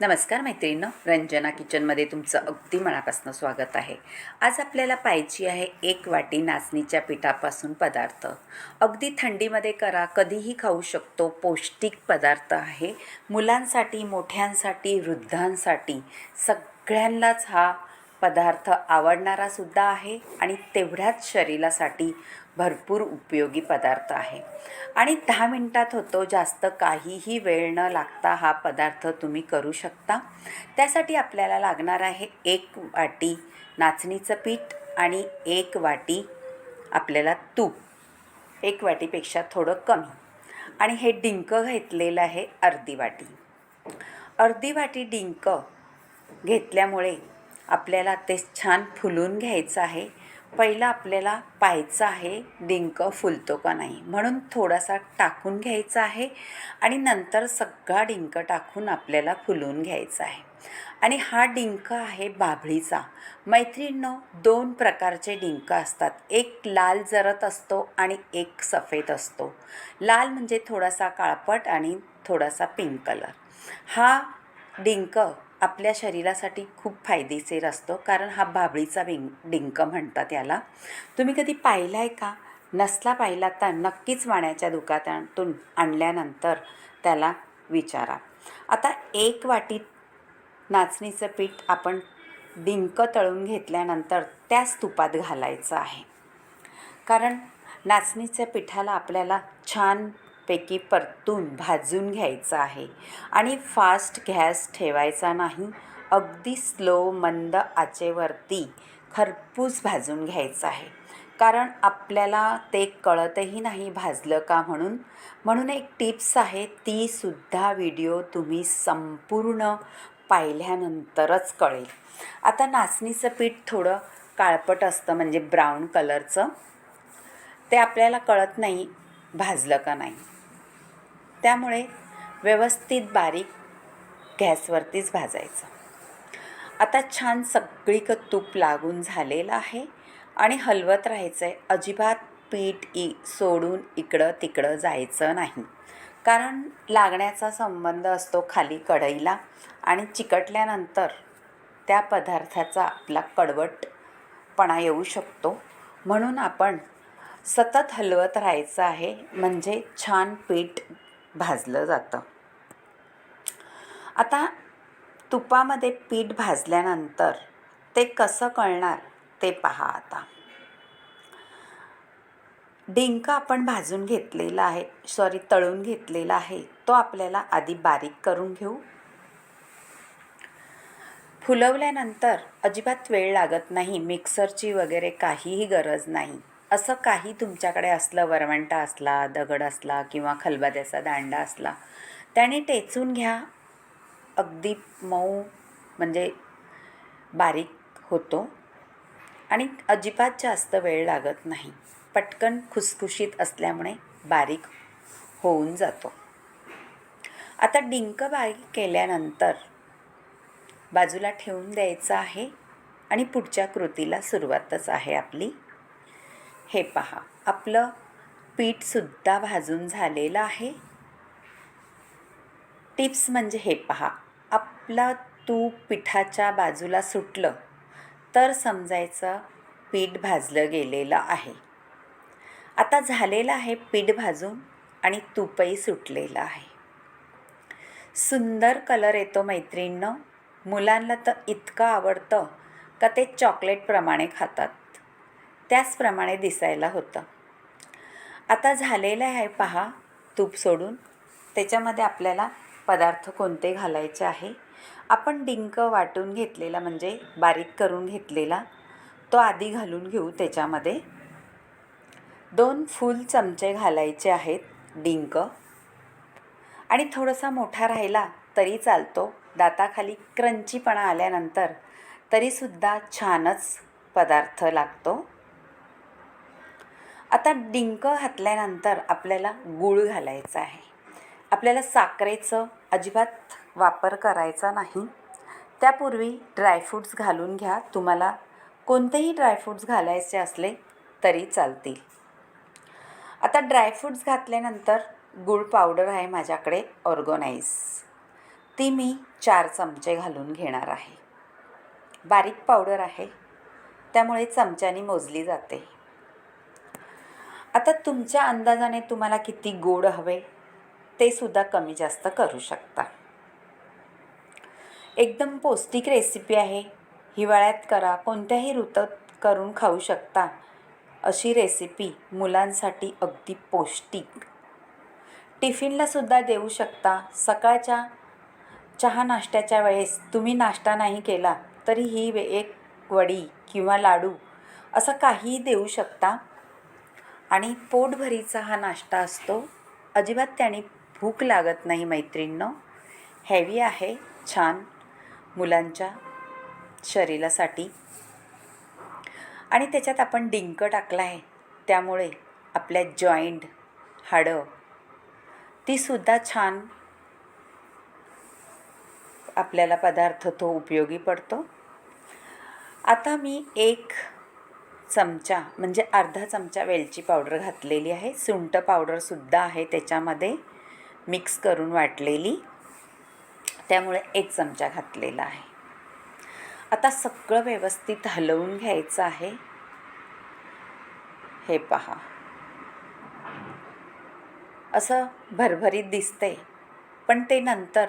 नमस्कार मैत्रिणींनो रंजना किचनमध्ये तुमचं अगदी मनापासून स्वागत आहे. आज आपल्याला पाहिजे आहे एक वाटी नाचणीच्या पिठापासून पदार्थ. अगदी थंडीमध्ये करा कधीही खाऊ शकतो पौष्टिक पदार्थ आहे. मुलांसाठी मोठ्यांसाठी वृद्धांसाठी सगळ्यांनाच हा पदार्थ आवडणारासुद्धा आहे आणि तेवढ्याच शरीरासाठी भरपूर उपयोगी पदार्थ आहे. आणि दहा मिनटात होतो जास्त काहीही वेळ न लागता हा पदार्थ तुम्ही करू शकता. त्यासाठी आपल्याला लागणार आहे एक वाटी नाचणीचं पीठ आणि एक वाटी आपल्याला तूप. एक वाटीपेक्षा थोडं कमी. आणि हे डिंक घेतलेलं आहे अर्धी वाटी. अर्धी वाटी डिंक घेतल्यामुळे आपल्याला ते छान फुलून घ्यायचं आहे. पहिलं आपल्याला पाहायचं आहे डिंक फुलतो का नाही म्हणून थोडासा टाकून घ्यायचा आहे आणि नंतर सगळा डिंक टाकून आपल्याला फुलवून घ्यायचा आहे. आणि हा डिंक आहे बाभळीचा. मैत्रिणींनो दोन प्रकारचे डिंक असतात. एक लाल जरत असतो आणि एक सफेद असतो. लाल म्हणजे थोडासा काळपट आणि थोडासा पिंक कलर. हा डिंक आपल्या शरीरासाठी खूप फायदेशीर असतो कारण हा भाबळीचा बिंग डिंक म्हणतात याला. तुम्ही कधी पाहिला आहे का? नसला पाहिला तर नक्कीच वाण्याच्या दुकानातून आणल्यानंतर त्याला विचारा. आता एक वाटी नाचणीचं पीठ आपण डिंक तळून घेतल्यानंतर त्याच तुपात घालायचं आहे. कारण नाचणीच्या पिठाला आपल्याला छान छानपैकी परतून भाजून घ्यायचं आहे. आणि फास्ट गॅस ठेवायचा नाही अगदी स्लो मंद आचेवरती खरपूस भाजून घ्यायचं आहे. कारण आपल्याला ते कळतही नाही भाजलं का म्हणून. म्हणून एक टिप्स आहे तीसुद्धा व्हिडिओ तुम्ही संपूर्ण पाहिल्यानंतरच कळेल. आता नाचणीचं पीठ थोडं काळपट असतं म्हणजे ब्राऊन कलरचं. ते आपल्याला कळत नाही भाजलं का नाही. त्यामुळे व्यवस्थित बारीक गॅसवरतीच भाजायचं. आता छान सगळीक तूप लागून झालेलं आहे आणि हलवत राहायचं आहे अजिबात पीठ इ सोडून इकडं तिकडं जायचं नाही. कारण लागण्याचा संबंध असतो खाली कढईला आणि चिकटल्यानंतर त्या पदार्थाचा आपला कडवटपणा येऊ शकतो. म्हणून आपण सतत हलवत राहायचं आहे. म्हणजे छान पीठ भाजलं जातं. आता तुपामध्ये पीठ भाजल्यानंतर ते कसं कळणार ते पहा आता. डिंक आपण भाजून घेतलेला आहे सॉरी तळून घेतलेला आहे तो आपल्याला आधी बारीक करून घेऊ. फुलवल्यानंतर अजिबात वेळ लागत नाही मिक्सरची वगैरे काहीही गरज नाही. असं काही तुमच्याकडे असलं वरवंटा असला दगड असला किंवा खलबत्याचा दांडा असला त्याने टेचून घ्या. अगदी मऊ म्हणजे बारीक होतो. आणि अजिबात जास्त वेळ लागत नाही. पटकन खुसखुशीत असल्यामुळे बारीक होऊन जातो. आता डिंक बारीक केल्यानंतर बाजूला ठेवून द्यायचं आहे आणि पुढच्या कृतीला सुरुवातच आहे आपली. हे पहा आपलं पीठसुद्धा भाजून झालेलं आहे. टिप्स म्हणजे हे पहा आपलं तूप पिठाच्या बाजूला सुटलं तर समजायचं पीठ भाजलं गेलेलं आहे. आता झालेलं आहे पीठ भाजून आणि तूपही सुटलेलं आहे. सुंदर कलर येतो मैत्रिणीनं. मुलांना तर इतकं आवडतं का ते चॉकलेटप्रमाणे खातात. त्याचप्रमाणे दिसायला होतं. आता झालेलं आहे पहा तूप सोडून. त्याच्यामध्ये आपल्याला पदार्थ कोणते घालायचे आहे? आपण डिंक वाटून घेतलेला म्हणजे बारीक करून घेतलेला तो आधी घालून घेऊ त्याच्यामध्ये. दोन फुल चमचे घालायचे आहेत डिंक. आणि थोडासा मोठा राहिला तरी चालतो. दाताखाली क्रंचीपणा आल्यानंतर तरीसुद्धा छानच पदार्थ लागतो. आता डिंक घातल्यानंतर आपल्याला गूळ घालायचा आहे. आपल्याला साखरेचं अजिबात वापर करायचा नाही. त्यापूर्वी ड्रायफ्रूट्स घालून घ्या. तुम्हाला कोणतेही ड्रायफ्रूट्स घालायचे असले तरी चालतील. आता ड्रायफ्रूट्स घातल्यानंतर गूळ पावडर आहे माझ्याकडे ऑर्गोनाईज ती मी चार चमचे घालून घेणार आहे. बारीक पावडर आहे. त्यामुळे चमच्याने मोजली जाते. आता तुमच्या अंदाजाने तुम्हाला किती गोड हवे? ते सुद्धा कमी जास्त करू शकता. एकदम पौष्टिक रेसिपी आहे. हिवाळ्यात करा कोणत्याही ऋतूत करून खाऊ शकता. अशी रेसिपी मुलांसाठी अगदी पौष्टिक. टिफिनला सुद्धा देऊ शकता. सकाळच्या चहा नाश्त्याच्या वेळेस तुम्ही नाश्ता नाही केला तरी ही वे एक वडी किंवा लाडू असं काहीही देऊ शकता. आणि पोटभरीचा हा नाश्ता असतो. अजिबात त्याने भूक लागत नाही मैत्रिणींनो. हेवी आहे छान मुलांच्या शरीरासाठी. आणि त्याच्यात आपण डिंक टाकला आहे. त्यामुळे आपल्या जॉईंट हाडं तीसुद्धा छान आपल्याला पदार्थ तो उपयोगी पडतो. आता मी एक चमचा म्हणजे अर्धा चमचा वेलची पावडर घातलेली आहे. सुंट पावडरसुद्धा आहे त्याच्यामध्ये मिक्स करून वाटलेली. त्यामुळे एक चमचा घातलेला आहे. आता सगळं व्यवस्थित हलवून घ्यायचं आहे. हे पहा. असं भरभरीत दिसते पण ते नंतर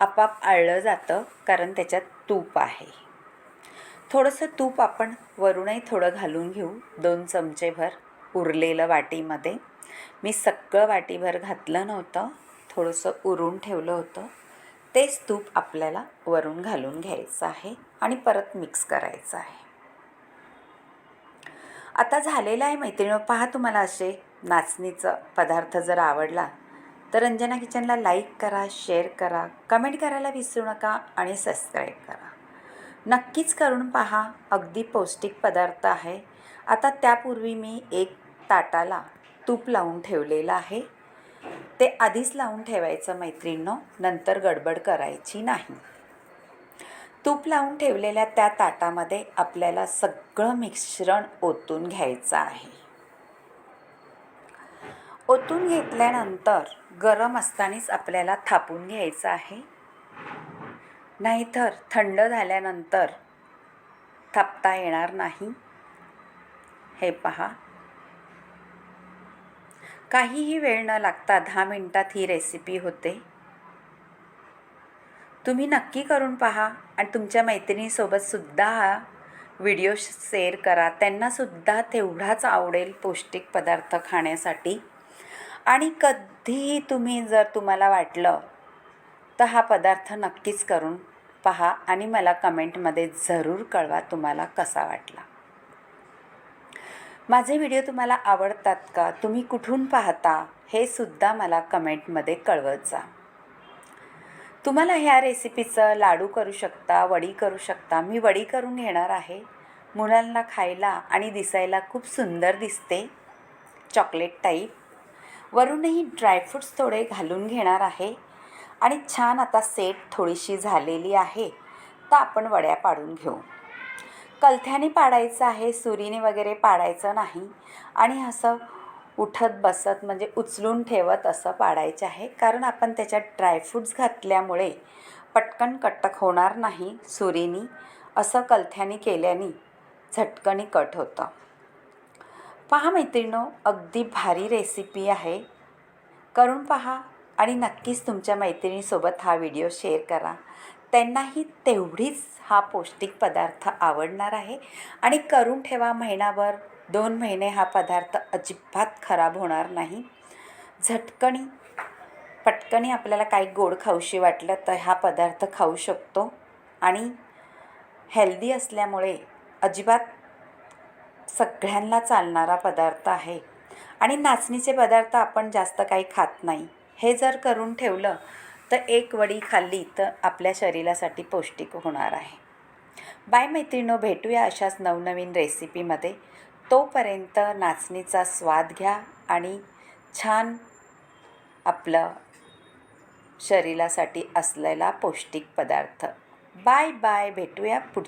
आपाप आळलं जातं कारण त्याच्यात तूप आहे. थोडंसं तूप आपण वरूनही थोडं घालून घेऊ. दोन चमचेभर उरलेलं वाटीमध्ये. मी सगळं वाटीभर घातलं नव्हतं. थोडंसं उरून ठेवलं होतं. तेच तूप आपल्याला वरून घालून घ्यायचं आहे आणि परत मिक्स करायचं आहे. आता झालेलं आहे मैत्रिणी पहा तुम्हाला असे नाचणीचं पदार्थ जर आवडला तर रंजना किचनला लाईक करा शेअर करा कमेंट करायला विसरू नका आणि सबस्क्राईब करा. नक्कीच करून पहा. अगदी पौष्टिक पदार्थ आहे. आता त्यापूर्वी मी एक ताटाला तूप लावून ठेवलेलं आहे. ते आधीच लावून ठेवायचं मैत्रिणींनो. नंतर गडबड करायची नाही. तूप लावून ठेवलेल्या त्या ताटामध्ये आपल्याला सगळं मिश्रण ओतून घ्यायचं आहे. ओतून घेतल्यानंतर गरम असतानाच आपल्याला थापून घ्यायचं आहे. नाहीतर थंड झाल्यानंतर थापता येणार नाही. हे पहा. काहीही वेळ न लागता दहा मिनटात ही रेसिपी होते. तुम्ही नक्की करून पहा आणि तुमच्या मैत्रिणीसोबतसुद्धा हा व्हिडिओ शेअर करा. त्यांनासुद्धा तेवढाच आवडेल पौष्टिक पदार्थ खाण्यासाठी. आणि कधीही तुम्ही जर तुम्हाला वाटलं तर हा पदार्थ नक्कीच करून पहा आणि मला कमेंटमध्ये जरूर कळवा तुम्हाला कसा वाटला. माझे व्हिडिओ तुम्हाला आवडतात का? तुम्ही कुठून पाहता? हे सुद्धा मला कमेंटमध्ये कळवत जा. तुम्हाला ह्या रेसिपीचं लाडू करू शकता वडी करू शकता. मी वडी करून घेणार आहे. मुलांना खायला आणि दिसायला खूप सुंदर दिसते. Chocolate type. वरूनही ड्रायफ्रूट्स थोडे घालून घेणार आहे. आणि छान आता सेट थोडीशी झालेली आहे. तर आपण वड्या पाडून घेऊ. कलथ्याने पाडायचं आहे सुरीने वगैरे पाडायचं नाही. आणि असं उठत बसत म्हणजे उचलून ठेवत असं पाडायचं आहे. कारण आपण त्याच्यात ड्रायफ्रूट्स घातल्यामुळे पटकन कटक होणार नाही सुरीनी. असं कलथ्याने केल्याने झटकनी कट होतं. पहा मैत्रिणो अगदी भारी रेसिपी आहे. करून पहा. आणि नक्कीच तुमच्या मैत्रिणीसोबत हा व्हिडिओ शेअर करा. त्यांनाही तेवढीच हा पौष्टिक पदार्थ आवडणार आहे. आणि करून ठेवा महिनाभर. दोन महिने हा पदार्थ अजिबात खराब होणार नाही. झटकणी. पटकणी आपल्याला काही गोड खाऊशी वाटलं तर हा पदार्थ खाऊ शकतो. आणि हेल्दी असल्यामुळे अजिबात सगळ्यांना चालणारा पदार्थ आहे. आणि नाचणीचे पदार्थ आपण जास्त काही खात नाही. हे जर करून ठेवलं तर एक वडी खाल्ली तर आपल्या शरीरासाठी पौष्टिक होणार आहे. बाय मैत्रिणो भेटूया अशाच नवनवीन रेसिपीमध्ये. तोपर्यंत नाचणीचा स्वाद घ्या आणि छान आपलं शरीरासाठी असलेला पौष्टिक पदार्थ. बाय बाय भेटूया पुढच्या